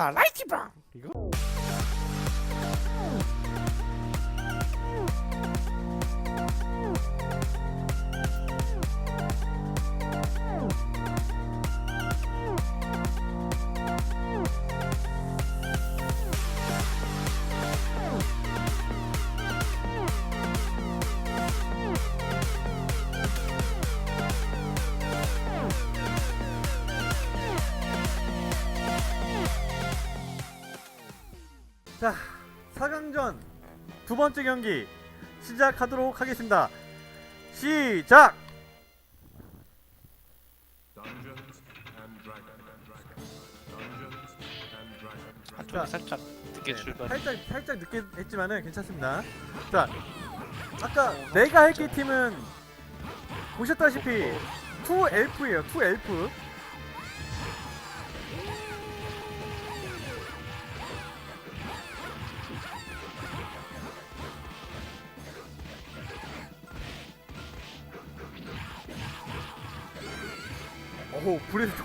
자 라이트 번째 경기 시작하도록 하겠습니다 시작 Dragons. 한쪽이 살짝 늦게 네, 출발. 살짝 살짝 늦게 했지만은 괜찮습니다 자 아까 내가 할게 팀은 보셨다시피 투 엘프예요 투 엘프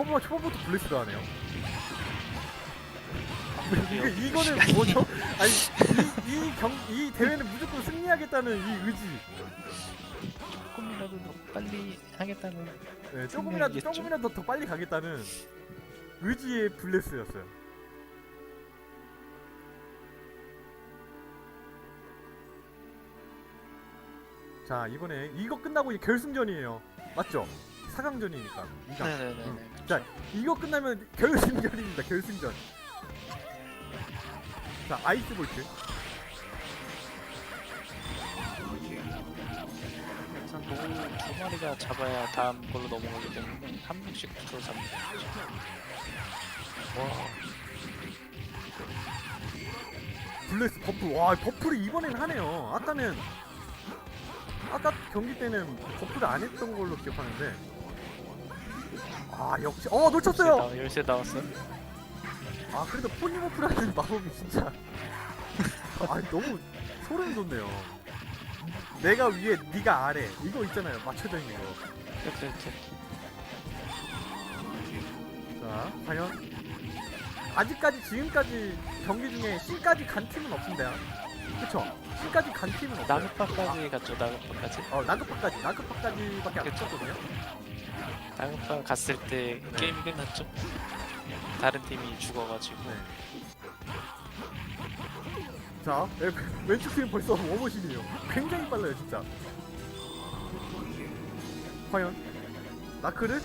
초보 초보부터 블레스도 하네요. 이거 이거는 뭐죠? 아니 이경 이 대회는 무조건 승리하겠다는 이 의지. 조금이라도 더 빨리 하겠다는 네, 조금이라도 승리하겠죠? 조금이라도 더 빨리 가겠다는 의지의 블레스였어요. 자 이번에 이거 끝나고 이제 결승전이에요. 맞죠? 4강전이니까. 네네네. 응. 자 이거 끝나면 결승전입니다. 결승전. 자 아이스 볼트. 우선 노두 마리가 잡아야 다음 걸로 넘어가기 때문에 한 명씩 잡는 거죠. 와, 블레스 버프 와 버프를 이번엔 하네요 아까는 아까 경기 때는 버프를 안 했던 걸로 기억하는데 아 역시. 어 놓쳤어요. 나, 열쇠 나왔어요. 아 그래도 포니버프라는 마법이 진짜. 아 너무 소름 돋네요. 내가 위에 네가 아래. 이거 있잖아요. 맞춰져 있는 그쵸, 그쵸. 거자 과연? 아직까지 지금까지 경기 중에 C까지 간 팀은 없습니다. 그쵸? C까지 간 팀은 없어요. 나그파까지 갔죠, 나그파까지. 어 나그파까지. 나그파까지밖에 안 그쵸. 쳤거든요. 나그파 갔을 때 네. 게임이 끝났죠. 다른 팀이 죽어가지고. 네. 자 에, 왼쪽 팀 벌써 워머신이에요. 굉장히 빨라요 진짜. 과연 나크를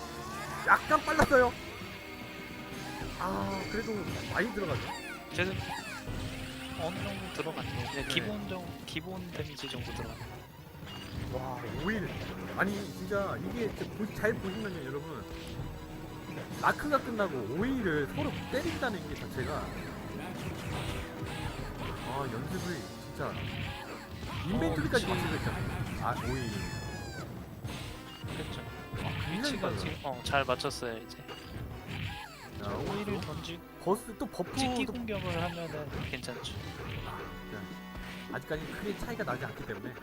약간 빨랐어요. 아 그래도 많이 들어가죠. 쟤는 어느 정도 들어갔네요. 그냥 네. 기본 정 기본 데미지 정도 들어갔네. 와 오일 아니 진짜 이게 보- 잘 보시면요 여러분 나크가 끝나고 오일을 서로 때린다는 게 자체가 아 연습을 진짜 인벤토리까지 어, 맞추고 있잖아요 아 오일 그렇죠. 굉장히 위치가 빨라요 지금 어, 잘 맞췄어요 이제. 자, 오일을 오일을 던지 버스 또 버프도 찍기 공격을 하면은 괜찮죠. 아직까지 크게 차이가 나지 않기 때문에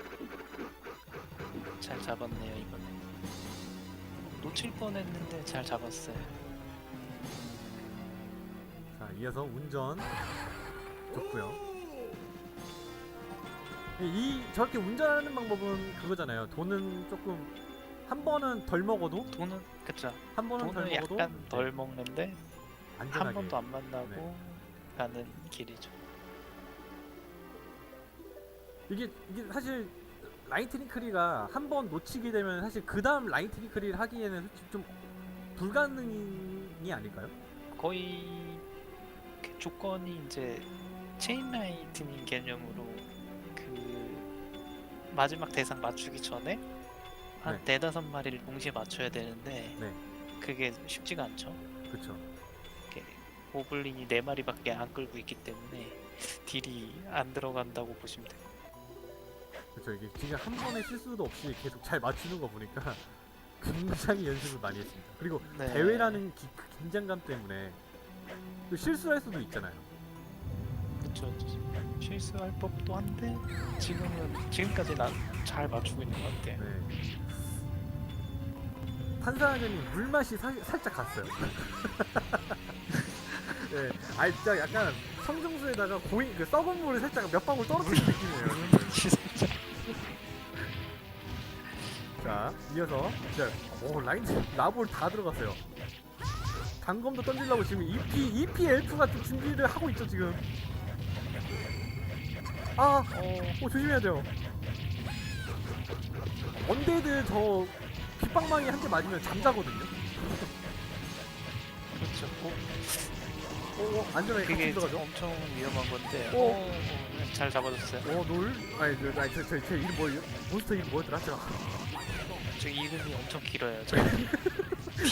잘 잡았네요 이번에. 놓칠 뻔했는데 잘 잡았어요. 자 이어서 운전 좋고요 이 저렇게 운전하는 방법은 그거잖아요 돈은 조금 한 번은 덜 먹어도 돈은 그쵸. 한 번은 덜 돈은 먹어도 약간 덜 먹는데 네, 한 안전하게 번도 안 만나고 네. 가는 길이죠. 이게 이게 사실 라이트닝 크리가 한 번 놓치게 되면 사실 그 다음 라이트닝 크리를 하기에는 솔직히 좀 불가능이 아닐까요? 거의 그 조건이 이제 체인 라이트닝 개념으로 그 마지막 대상 맞추기 전에 한 네. 네다섯 마리를 동시에 맞춰야 되는데 네. 그게 쉽지가 않죠. 그렇죠. 오블린이 네 마리밖에 안 끌고 있기 때문에 딜이 안 들어간다고 보시면 돼요. 그렇죠. 이게 진짜 한 번의 실수도 없이 계속 잘 맞추는 거 보니까 굉장히 연습을 많이 했습니다. 그리고 네. 대회라는 기, 그 긴장감 때문에 또 실수할 수도 있잖아요. 그쵸. 실수할 법도 한데 지금은 지금까지 난 잘 맞추고 있는 것 같아요. 네. 탄산화전이 물 맛이 사- 살짝 갔어요. 예, 아니 진짜 약간 성정수에다가 고인 그 썩은 물을 살짝 몇 방울 떨어뜨린 느낌이에요. 자, 이어서 자, 오 라인 라볼 다 들어갔어요. 단검도 던지려고 지금 EP EP 엘프가 좀 준비를 하고 있죠 지금. 아, 어, 오 조심해야 돼요. 언데드 저 빗방망이 한 대 맞으면 잠자거든요. 그렇죠. 어, 오, 안전하게 같이 그게 들어가죠. 엄청 위험한 건데. 오. 어, 어, 잘 잡아줬어요. 오, 놀? 아니, 저, 아니, 저, 저, 제 이름 뭐예요? 몬스터 이름 뭐였더라? 제가. 저 이름이 엄청 길어요. 저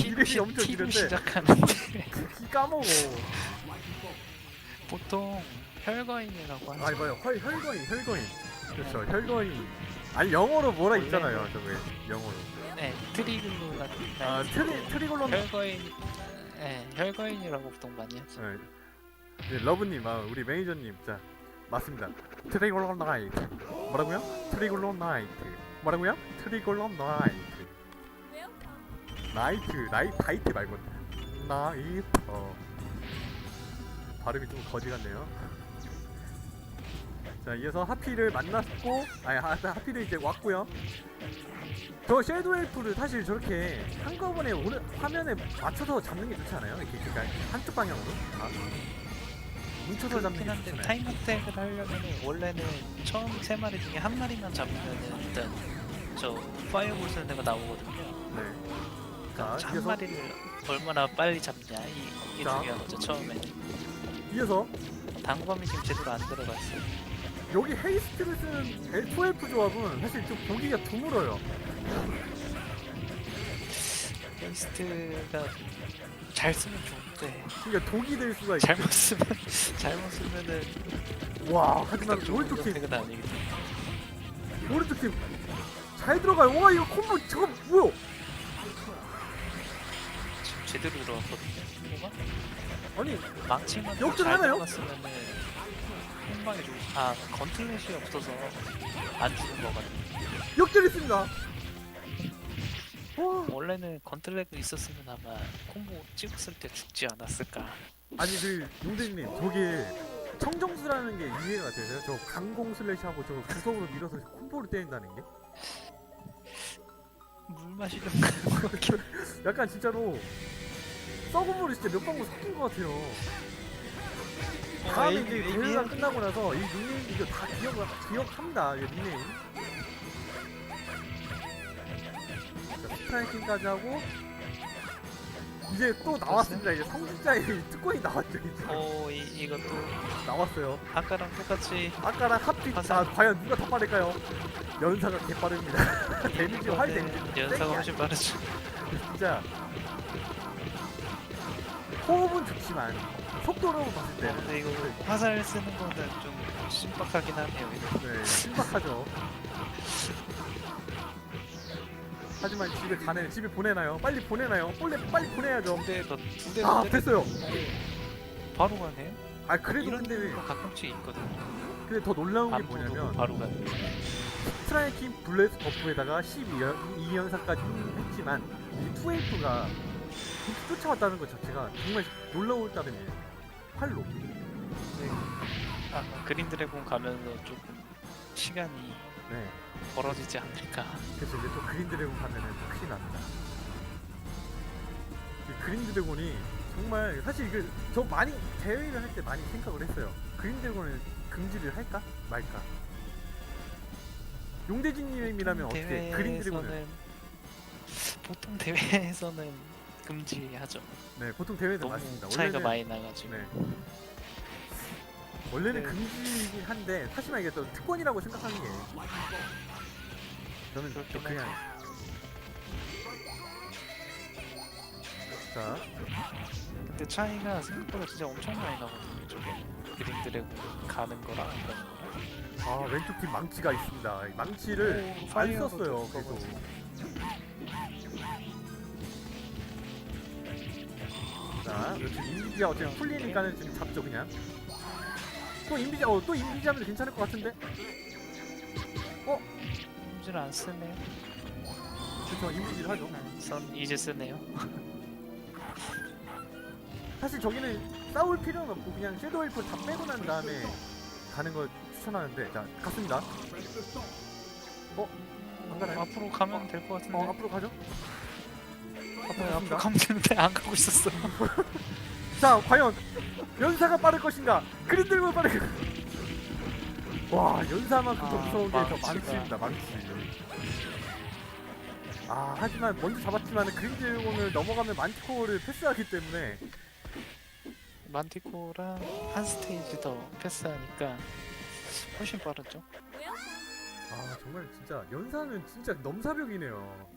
이름이 엄청 길은데. 시작하는데 기 까먹어. 보통 혈거인이라고 하죠. 아, 이봐요. 혈, 혈거인, 혈거인. 그렇죠, 혈거인. 아니, 영어로 뭐라 있잖아요, 저거. 영어로. 네, 트리글로 같은. 아, 트리, 트리골론. 혈거인. 네, 혈거인이라고 보통 많이 하죠. 네. 네, 러브님, 아, 우리 매니저님. 자, 맞습니다. 트리골론 나이트. 뭐라고요? 트리골론 나이트. 뭐라고요? 트리골론 나이트. 나이트, 나이, 다이트 말고. 나이트. 어. 발음이 좀 거지 같네요. 자, 이어서 하피를 만났고, 아니, 하, 하피를 이제 왔고요. 저 섀도우 엘프를 사실 저렇게 한꺼번에 오는 화면에 맞춰서 잡는 게 좋지 않아요? 이렇게 그러니까 한쪽 방향으로 아, 뭉쳐서 게 한데. 타임 어택을 하려면 원래는 처음 세 마리 중에 한 마리만 잡으면 일단 저 파이어볼 선대가 나오거든요. 네. 그러니까 자, 한 이어서 마리를 얼마나 빨리 잡냐 이, 이게 자. 중요한 거죠 처음에. 이어서 단검이 지금 제대로 안 들어갔어요. 여기 헤이스트를 쓰는 엘프 엘프 조합은 사실 좀 보기가 드물어요. 펜스트가 잘 쓰면 좋은데 그러니까 독이 될 수가 있죠. 잘못 쓰면 잘못 쓰면은 와, 하지만 좋은 오른쪽 팀, 선택은 아니기 때문에. 오른쪽 팀 잘 들어가요. 와, 이거 콤보 저거 뭐야? 지금 제대로 들어갔거든요. 아니, 망치만 역전 잘 하나요? 들어갔으면은 한방에 죽. 아 건틀렛이 없어서 안 죽은 거거든요. 역전했습니다. 와, 원래는 건틀렛 있었으면 아마 콤보 찍었을 때 죽지 않았을까. 아니 그 용대님 저게 청정수라는 게 이해가 되세요? 저 강공 슬래시하고 저 구석으로 밀어서 콤보를 때린다는 게 물 마시는 약간 진짜로 썩은 물이 진짜 몇 방울 섞인 것 같아요. 다음에 이제 대회가 끝나고 나서 이 닉네임 이거 다 기억을 기억합니다. 이 닉네임. 스트라이킹까지 하고 이제 또 나왔습니다. 이제 성직자의 특권이 나왔죠. 이제 어 이, 이것도 나왔어요. 아까랑 똑같이 아까랑 합빛 아 과연 누가 더 빠를까요? 연사가 개빠릅니다. 데미지 활 데미지 네, 연사가 훨씬 빠르죠. 진짜 호흡은 좋지만 속도로 봤을 때는 근데 이거 화살 쓰는 거는 좀 신박하긴 하네요. 이거. 네, 신박하죠. 하지만 집에 가네 집에 보내나요? 빨리 보내나요? 빨리 빨리 보내야죠. 두대 더두대 아 더 됐어요. 바로 가네요. 아 그래도 이런 근데 거 가끔씩 있거든요. 근데 더 놀라운 게 뭐냐면 바로 가네. 스트라이킹 블레스 버프에다가 12연, 2연사까지 했지만 이 2F가 쫓아왔다는 것 자체가 정말 놀라울 따름이에요. 팔로. 아, 그린 드래곤 가면서 조금 시간이 네. 벌어지지 않을까. 그래서 이제 또 그린 드래곤 가면은 또 큰일 납니다. 이 그린 드래곤이 정말 사실 이거 저 많이 대회를 할 때 많이 생각을 했어요. 그린 드래곤을 금지를 할까 말까. 용대진님이라면 어떻게 그린 드래곤을? 보통 대회에서는 금지하죠. 네, 보통 너무 맞습니다. 차이가 많이 나가지고. 네. 원래는 네. 금지이긴 한데 이게 또 특권이라고 생각하는 게 저는 또 그렇긴 그냥 자 근데 차이가 생각보다 진짜 엄청 많이 나거든요. 저게 그린 드래곤 가는 거랑 이런 거랑. 아, 왼쪽 팀 망치가 있습니다. 이 망치를 오, 안 파이어도 썼어요. 그거 계속. 자, 이렇게 인비디아 어차피 풀리니까는 지금 잡죠 그냥. 또 인비디아, 어, 또 인비디아면 괜찮을 것 같은데? 품질 안 쓰네요. 그렇죠, 인비디를 하죠. 선 이제 쓰네요. 사실 저기는 싸울 필요는 없고 그냥 섀도우 엘프 다 빼고 난 다음에 가는 걸 추천하는데 자 갔습니다 어? 안 가나요? 앞으로 가면 될 것 같은데. 어 앞으로 가죠 앞으로 갔습니다. 앞으로 가면 되는데 안 가고 있었어. 자 과연 연사가 빠를 것인가 그린들고 빠를 와 연사만큼 더 아, 무서운 게더 망치가. 많습니다 망치 아 하지만 먼저 잡았지만 그린들곤을 넘어가면 만티코어를 패스하기 때문에 만티코랑 한 스테이지 더 패스하니까 훨씬 빠르죠. 아 정말 진짜 연사는 진짜 넘사벽이네요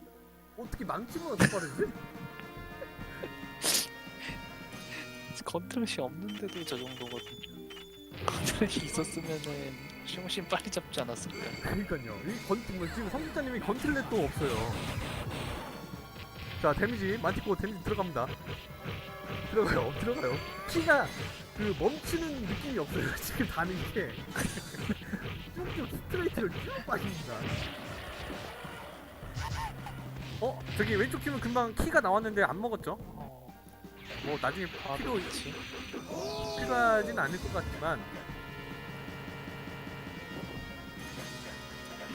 어떻게 망치보다 더 빠르지? 컨트롤이 없는데도 저 정도거든. 컨트롤이 있었으면은 훨씬 빨리 잡지 않았을까. 그러니까요. 이 건, 뭐 지금 성직자님이 건틀렛도 없어요. 자, 데미지 마티코 데미지 들어갑니다. 들어가요, 들어가요. 키가 그 멈추는 느낌이 없어요. 지금 다는 게 쭉쭉 스트레이트로 쭉 빠집니다. 어, 저기 왼쪽 팀은 금방 키가 나왔는데 안 먹었죠? 어, 뭐 나중에 아, 필요 그렇지. 필요하진 않을 것 같지만.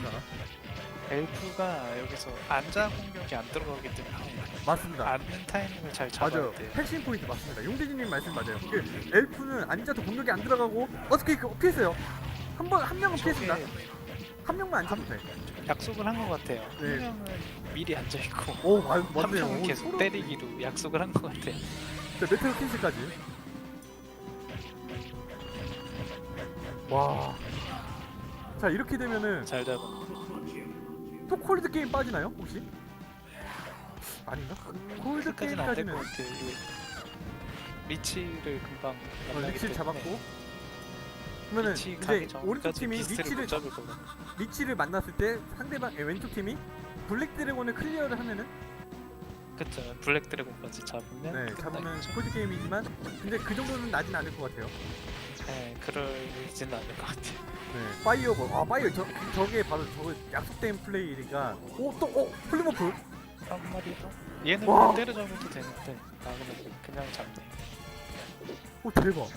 자, 엘프가 여기서 앉아 공격이 안 들어가기 때문에 맞습니다. 앉는 타이밍을 잘 잡아야 맞아요. 돼요. 핵심 포인트 맞습니다. 용재진님 말씀 맞아요. 그 엘프는 앉아도 공격이 안 들어가고 어떻게 그 피했어요? 한 번 한 명은 피했습니다. 한 명만 안 잡으면 돼. 약속을 한 것 같아요. 네. 한 명은 미리 앉아 있고 오, 맞, 한 맞네요. 명은 오, 계속 서로 때리기로 약속을 한 것 같아요. 진짜 메테오 킨스까지. 와. 자 이렇게 되면은 잘 잡은. 또 콜드 게임 빠지나요 혹시? 아닌가? 콜드 까지는 안 될 것 게임까지는. 이게 리치를 금방 어, 만나기 리치를 때문에 잡았고. 그러면은 리치 이제 가기 오른쪽 전까지 팀이 비스트를 리치를 못 잡을 거고. 리치를 만났을 때 상대방 에, 왼쪽 팀이 블랙 드래곤을 클리어를 하면은 그쵸. 블랙 드래곤까지 잡으면 네, 잡으면. 콜드 게임이지만 근데 그 정도는 나진 않을 것 같아요. 네, 그러지는 않을 것 같아요. 네, 파이어볼. 아, 파이어 저 저게 바로 저 약속된 플레이니까. 오, 또 어, 플리머프. 한 마리 더. 얘는 와. 그냥 때려잡아도 되는데 나는 그냥 잡네. 오, 대박.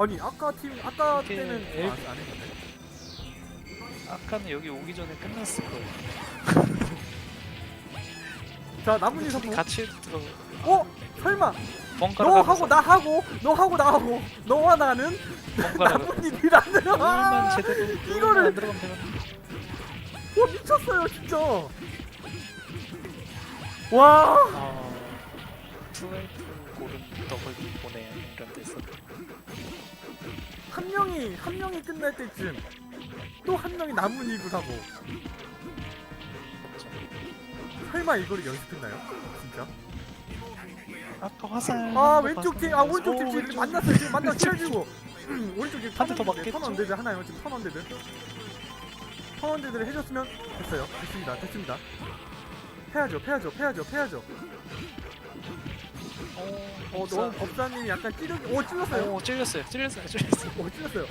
아니, 아까 팀 아까 이게 때는 엘- 아, 안 했는데. 아까는 여기 오기 전에 끝났을 거예요. 자, 나뭇잎 선수. 같이 들어. 어, 설마 번갈아 너 가면서 하고 나 하고 너 하고 나 하고 너와 나는 번갈아 가면서 나뭇잎이라는. 제대로 이거를- 안 들어가면. 와 미쳤어요, 진짜. 와. 아, 투웨이프 고른 더블 보내요 이런 데서. 한 명이 한 명이 끝날 때쯤 또 한 명이 나뭇잎을 하고. 설마 이거를 연습했나요? 진짜? 아까 화살. 아 왼쪽 봤었는데. 팀, 아 오른쪽 팀 오, 지금. 만났어요. 지금 만나 친해지고 오른쪽 팀 한대더 턴 맞겠죠? 턴원데드 하나요? 지금 턴원데드 턴원데드를 해줬으면 됐어요. 됐습니다. 됐습니다. 패야죠, 패야죠, 패야죠, 패야죠. 어, 너무 법사님이 약간 찌르기, 오 찔렀어요. 오 찔렸어요. 찔렸어요. 찔렸어요. 오 찔렀어요.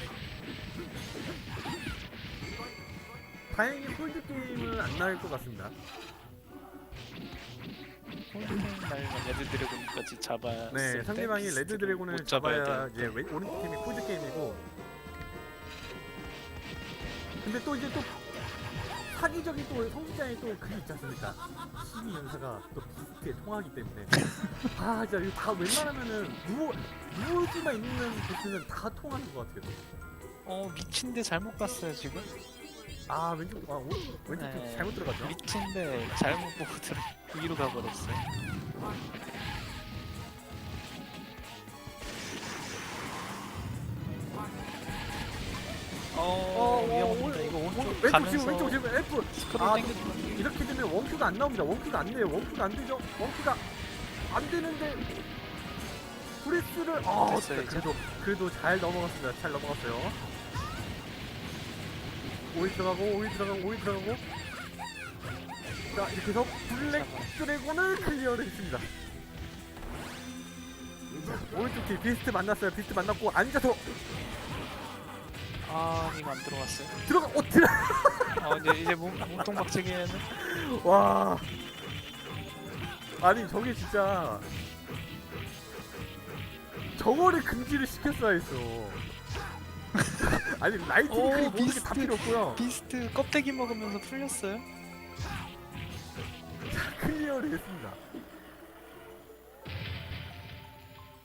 다행히 폴드 게임은 안 나올 것 같습니다. 날면 레드 드래곤까지 잡아야. 네, 상대방이 레드 드래곤을 잡아야 잡아야 돼. 이제 왼- 오른쪽 팀이 폴드 게임이고. 근데 또 이제 또 사기적인 또 성직자의 또 그게 있지 않습니까? 12 연사가 또 비슷해 통하기 때문에 아 진짜 이거 다 웬만하면은 누워 누워지만 있는 보스는 다 통하는 것 같아요. 어 미친데 잘못 갔어요 지금. 아 왼쪽 아 오, 왼쪽 팀 네. 잘못 들어갔죠? 미친데 잘못 보고 들어 위로 가버렸어요. 어, 위험합니다. 이거 오른쪽 왼쪽 가면서 지금 왼쪽 지금 F 스크롤 아, 땡겨주면 이렇게 되면 원큐가 안 나옵니다. 원큐가 안 돼요. 원큐가 안 되죠. 원큐가 안 되는데 브레스를 아 됐어요, 진짜 이제. 그래도 그래도 잘 넘어갔습니다. 잘 넘어갔어요. 오이 들어가고 오이 들어가고 오이 들어가고 자 이렇게 해서 블랙 드래곤을 클리어를 했습니다. 자, 오른쪽 팀 비스트 만났어요. 비스트 만났고 앉아서 아 이거 안 들어갔어요. 들어가 어 들어 아 이제 이제 몸 몸통 박치기에는 와 아니 저게 진짜 저거를 금지를 시켰어야 했어. 아니 라이팅 오, 크리 모든 게다 비스트. 필요 없고요. 비스트 껍데기 먹으면서 풀렸어요? 클리어를 했습니다.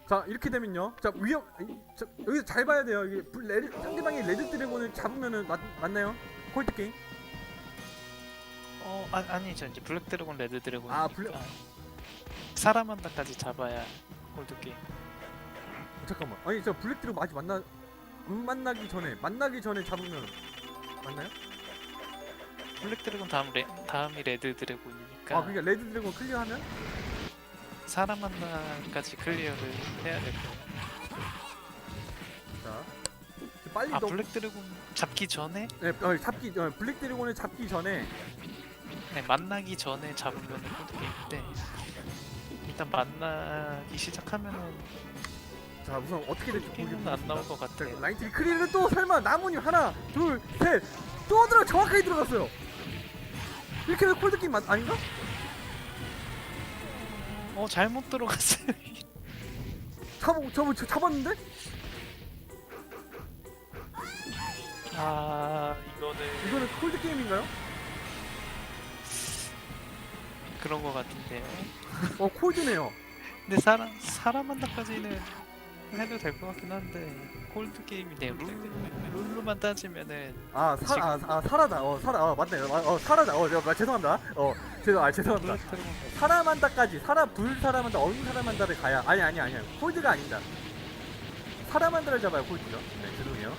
자 이렇게 되면요. 자 위험 이- 자, 여기서 잘 봐야 돼요. 이게 불- 레드, 상대방이 레드 드래곤을 잡으면은 맞, 맞나요? 콜드 게임? 어 아, 아니죠 이제 블랙 드래곤 레드 드래곤 아, 블랙- 사람 한다까지 잡아야 골드 게임 어, 잠깐만. 아니 저 블랙 드래곤 아직 만나 안 만나기 전에 만나기 전에 잡으면 맞나요? 블랙 드래곤 다음 레 다음이 레드 드래곤이니까 아 그러니까 레드 드래곤 클리어하면 사람 한다까지 클리어를 해야 될 거예요. 자 빨리 아 너 블랙 드래곤 잡기 전에 네, 어, 잡기 어, 블랙 드래곤을 잡기 전에 네, 만나기 전에 잡으면 게임인데 일단 만나기 시작하면은 자 우선 어떻게 될지 보겠습니다. 안 나올 것 같아요. 라인트리 크리를 또 설마 나무님 하나 둘셋또 들어 정확하게 들어갔어요. 이렇게 해서 콜드 게임 맞 아닌가? 어 잘못 들어갔어요. 잡아 잡아 저- 잡았는데? 아 이거는 이거는 콜드 게임인가요? 그런 것 같은데요. 어 콜드네요. 근데 사람 사람 한다까지는 해도 될 것 같긴 한데 골드 게임이네요. 룰- 룰로만 따지면은 아 사 아 아, 사라다. 어 사라 어 맞네. 어, 어 사라다. 어 제가 죄송합니다. 어 죄송 아 죄송합니다. 사람한다까지 사람 불 사람한다 어느 사람한다를 가야 아니 아니 아니 콜드가 아닙니다. 사람한다를 잡아요 콜드죠? 네 죄송해요.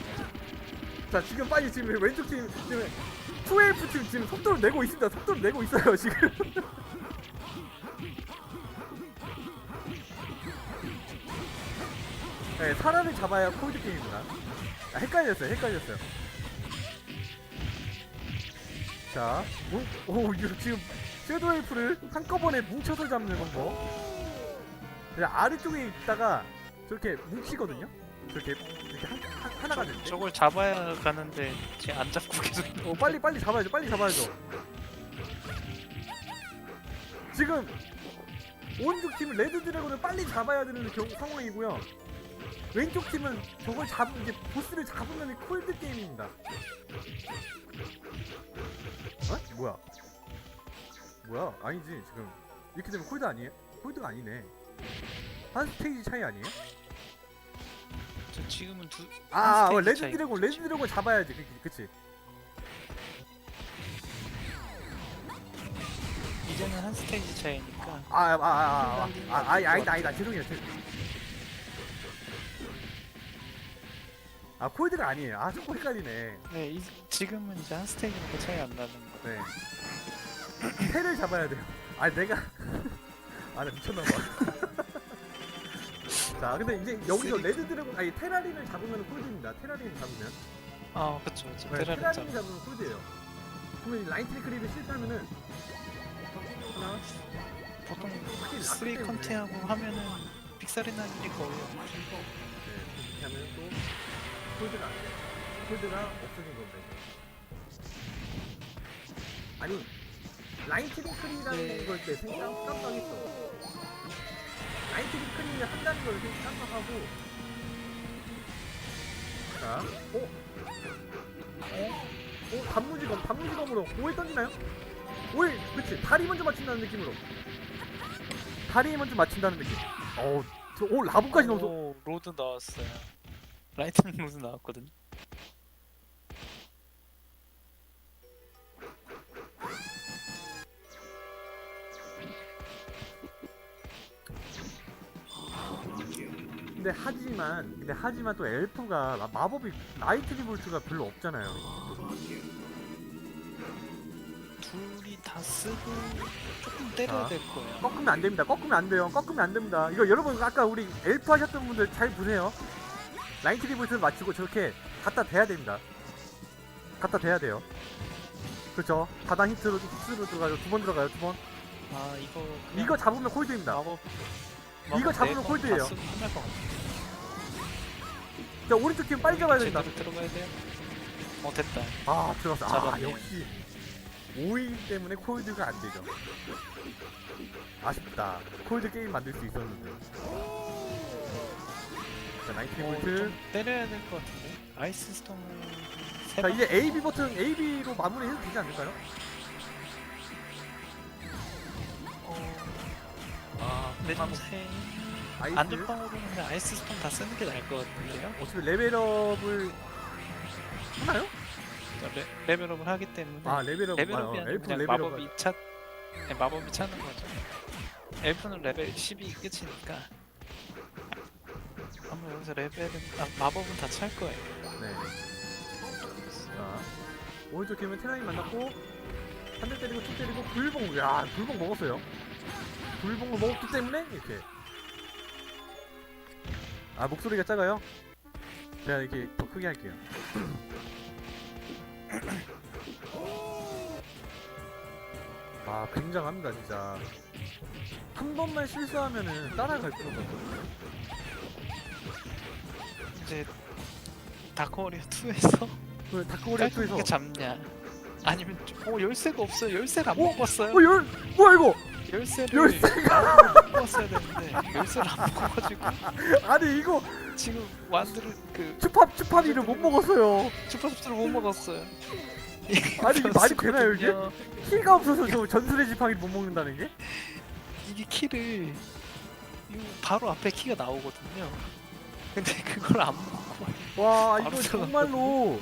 자 지금 빨리 지금 왼쪽 팀 지금 2F 팀 지금 속도를 내고 있습니다. 속도를 내고 있어요 지금 네 사람을 잡아야 콜드 게임입니다 아, 헷갈렸어요 헷갈렸어요 자, 오, 오 이거 지금 섀도우웨이프를 한꺼번에 뭉쳐서 잡는 방법. 아래쪽에 있다가 저렇게 뭉치거든요. 저렇게 이렇게 한, 한, 하나가 되는데. 저걸 잡아야 가는데 지금 안 잡고 계속 어 빨리 빨리 잡아야죠. 빨리 잡아야죠. 지금 오른쪽 팀은 레드 드래곤을 빨리 잡아야 되는 경, 상황이고요. 왼쪽 팀은 저걸 잡 이제 보스를 잡으면 콜드 게임입니다. 어? 뭐야? 뭐야? 아니지 지금 이렇게 되면 콜드 아니에요? 콜드가 아니네. 한 스테이지 차이 아니에요? 저 지금은 두 아, 한아 레드. 드래곤 레드 드래곤 잡아야지. 그, 그치? 이제는 한 스테이지 차이니까 아, 아, 아, 아, 아, 아, 아, 아니, 아니다, 아니다, 죄송해요. 죄- 아, 콜드가 아니에요. 아, 조금 헷갈리네. 네 이, 지금은 이제 한 스테이지밖에 차이 안 나는 거 네. 패를 잡아야 돼요. 아, 내가. 아, 나 미쳤나 봐. 자, 근데 이제 여기서 레드 드래곤, 아니, 테라린을 잡으면 콜드입니다. 테라린을 잡으면. 아 그쵸 그쵸 네, 테라를 테라린을 잡 잡으면 콜드예요. 그러면 이 라인 트리크리를 실패하면은. 하나, 보통 확실히 쓰리 락기 때문에. 컨테하고 하면은 나는 게 거의 없죠 네, 그렇게 하면 또 돼. 콜드가 없어진. 이제. 아니 라인 트리클이라는 네. 걸때 생각 깜빡했어. 라인 트리클을 한다는 걸 생각 깜빡하고 자, 어? 어? 어? 단무지검, 단무지검으로 오일 던지나요? 오일, 그치 다리 먼저 맞춘다는 느낌으로 다리 먼저 맞춘다는 느낌 어우 저, 오 라브까지 넣어서 오 로드 나왔어요 라이트닝 로드 나왔거든요 근데 하지만 근데 하지만 또 엘프가 마- 마법이 나이트 리볼트가 별로 없잖아요. 둘이 다 쓰고 조금 때려야 자. 될 거예요 꺾으면 안 됩니다. 꺾으면 안 돼요. 꺾으면 안 됩니다. 이거 여러분 아까 우리 엘프 하셨던 분들 잘 보세요. 나이트 리볼트를 맞추고 저렇게 갖다 대야 됩니다. 갖다 대야 돼요. 그렇죠. 바닥 히트로 히트로 들어가요. 두 번 들어가요. 두 번. 아 이거 그냥 이거 잡으면 콜드입니다. 마법 이거 잡으면 콜드예요. 끝날 것 같아 자 오른쪽 팀 빨리 잡아야 된다. 제대로 들어가야 돼요 어 됐다 아 들어갔어. 아 잡았네요. 역시 오일 때문에 콜드가 안 되죠. 아쉽다. 콜드 게임 만들 수 있었는데. 자 나이트닝 어, 볼트 좀 때려야 될 것 같은데. 아이스 스톰을 세자 번. 이제 AB 버튼 AB로 마무리해도 되지 않을까요? 어... 아, 근데 좀 세... 아이스 안전빵으로는 그냥 아이스 스톰 다 쓰는 게 나을 것 같은데요? 어차피 레벨업을 하나요? 그러니까 레, 레벨업을 하기 때문에 아 레벨업 레벨업이 아, 아니라 엘프 그냥 레벨업 마법이 차 네, 마법이 차는 거죠. 엘프는 레벨 10이 끝이니까 아마 여기서 레벨은 아, 마법은 다 찰 거예요. 네. 자 오른쪽 팀은 테라인 만났고 한 대 때리고 툭 때리고 불봉 야 불봉 먹었어요. 불봉을 먹었기 때문에 이렇게. 아 목소리가 작아요? 제가 이렇게 더 크게 할게요. 아 굉장합니다 진짜. 한 번만 실수하면은 따라갈 필요가 없거든요 이제 다크워리어 2에서 그 다크호리아 2에서 깔끔하게 잡냐? 아니면 좀- 어 열쇠가 없어요. 열쇠를 안 어? 먹었어요. 어 열, 뭐야 이거 열쇠를 열쇠가 못 먹었어야 되는데 열쇠를 안 먹어가지고 아니 이거 지금 완드를 그 추팝 추팝이를 못 먹었어요 슈퍼스프를 못 먹었어요. 아니 이게 말이 되나요 이게? 키가 없어서 저 전설의 지팡이를 못 먹는다는 게? 이게 키를 바로 앞에 키가 나오거든요. 근데 그걸 안 먹고 와 이거 바로 정말로.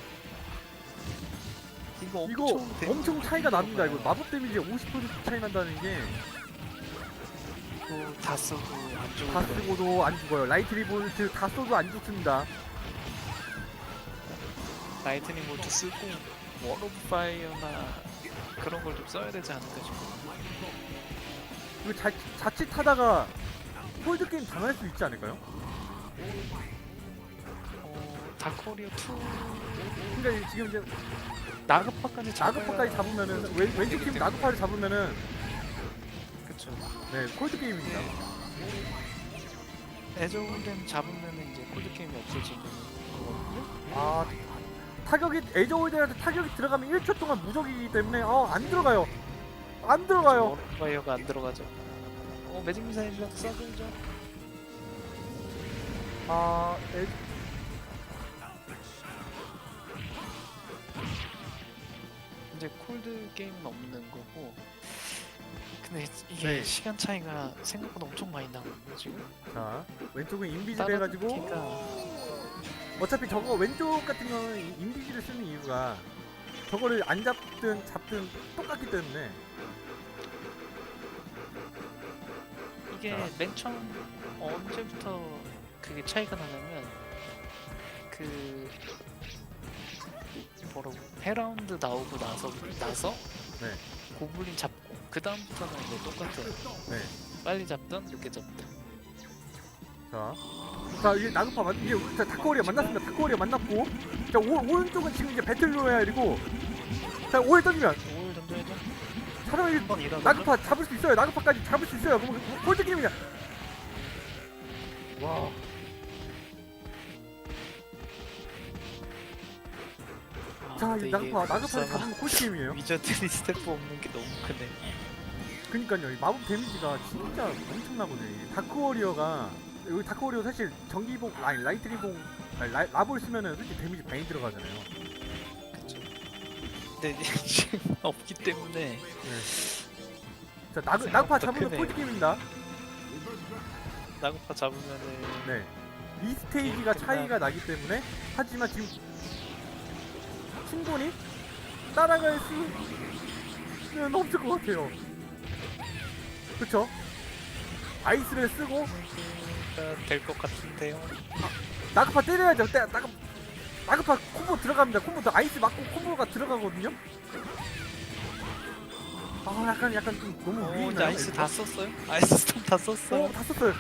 이거 이거 엄청 데- 엄청 차이가 납니다. 이거 마법 데미지 50% 차이 난다는 게. 이거 다 써도 안 좋은 거. 쓰고도 안 죽어요. 라이트 리볼트 다 써도 안 죽습니다. 라이트닝 볼트 쓰고 월 오브 파이어나 그런 걸 좀 써야 되지 않을까 싶어. 이거 자, 자칫하다가 폴드 게임 당할 수 있지 않을까요? 어, 다크호리어 2 그러니까 지금 이제 나그파까지 나그파까지 잡으면은 왼, 왼쪽 팀 나그파를 잡으면은 그쵸. 네 폴드 게임입니다 에저울렘 잡으면 이제 콜드 게임이 없어지는 거거든요. 아 타격이 에저홀드한테 타격이 들어가면 1초 동안 무적이기 때문에 어안 들어가요 안 들어가요 월 오브 파이어가 안 들어가죠. 어 매직 미사일이라도 쏴들죠. 아 에, 이제 콜드 게임은 없는 거고. 근데 이게 네. 시간 차이가 생각보다 엄청 많이 나거든요 지금. 자 왼쪽은 인비지블 따라 해가지고 어차피 저거 왼쪽 같은 경우는 이- 인비지를 쓰는 이유가 저거를 안 잡든 잡든 똑같기 때문에 이게 자. 맨 처음 언제부터 그게 차이가 나냐면 그 뭐라고 헤라운드 나오고 나서 나서 네. 고블린 잡고 그 다음부터는 이제 똑같아요. 네. 빨리 잡든 늦게 잡든. 자, 자 이게 나그파 맞 이게 자 다크호리아 만났습니다. 다크호리아 만났고 자 오, 오른쪽은 지금 이제 배틀로얄이고 자 오일 던지면 오일 던져야죠. 사람이 한번. 나그파 잡을 수 있어요. 나그파까지 잡을 수 있어요. 그럼 폴드 게임이냐? 와. 자, 이 나그파 나그파를 잡으면 폴드 게임이에요. 위저들이 스태프 없는 게 너무 크네. 그니까요. 이 마법 데미지가 진짜 엄청나거든요. 이 다크워리어가 여기 다크워리어 사실 전기복 아니 라이트리봉 아니, 라, 라볼 쓰면은 솔직히 데미지 많이 들어가잖아요. 그쵸. 근데 지금 없기 때문에 자 나그 생각보다 나그파 잡으면 크네. 폴드 게임입니다. 나그파 잡으면은 네. 이 스테이지가 차이가 나기 때문에 하지만 지금 충분히 따라갈 수는 없을 것 같아요. 그쵸? 아이스를 쓰고 될 것 같은데요. 나그파 때려야죠. 때, 나그, 나그파 콤보 들어갑니다. 콤보 더 아이스 맞고 콤보가 들어가거든요. 아 약간 약간 좀 너무 위에 어, 이제 있나요? 아이스 다 썼어요? 아이스 스톰 다 썼어요? 어, 다 썼어요.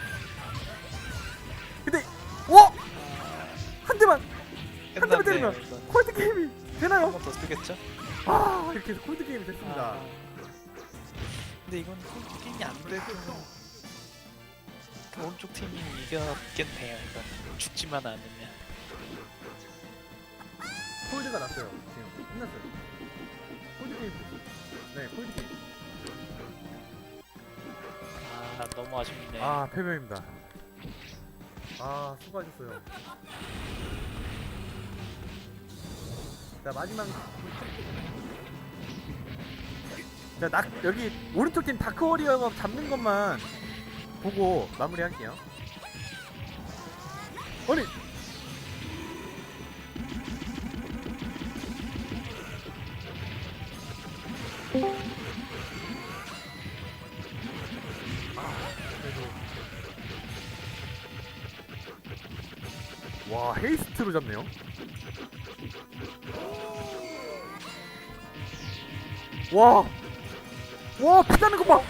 근데 어? 한 대만 한 대만 때리면 되나요? 한번 더 쓰겠죠? 아 이렇게 해서 콜드 게임이 됐습니다. 아. 근데 이건 콜드 게임이 안그 오른쪽 팀이 이겼겠네요. 이건 죽지만 않으면. 콜드가 났어요. 지금 끝났어요. 콜드 게임 됐어요. 네 콜드 게임. 아 너무 아쉽네. 아 패배입니다. 아 수고하셨어요. 자 마지막 자 낙, 여기 오른쪽 팀 다크 워리어가 잡는 것만 보고 마무리할게요. 아니 와 헤이스트로 잡네요. 와, 와 피다는 거 봐.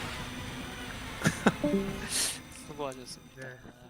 수고하셨습니다. 네, 수고하셨습니다.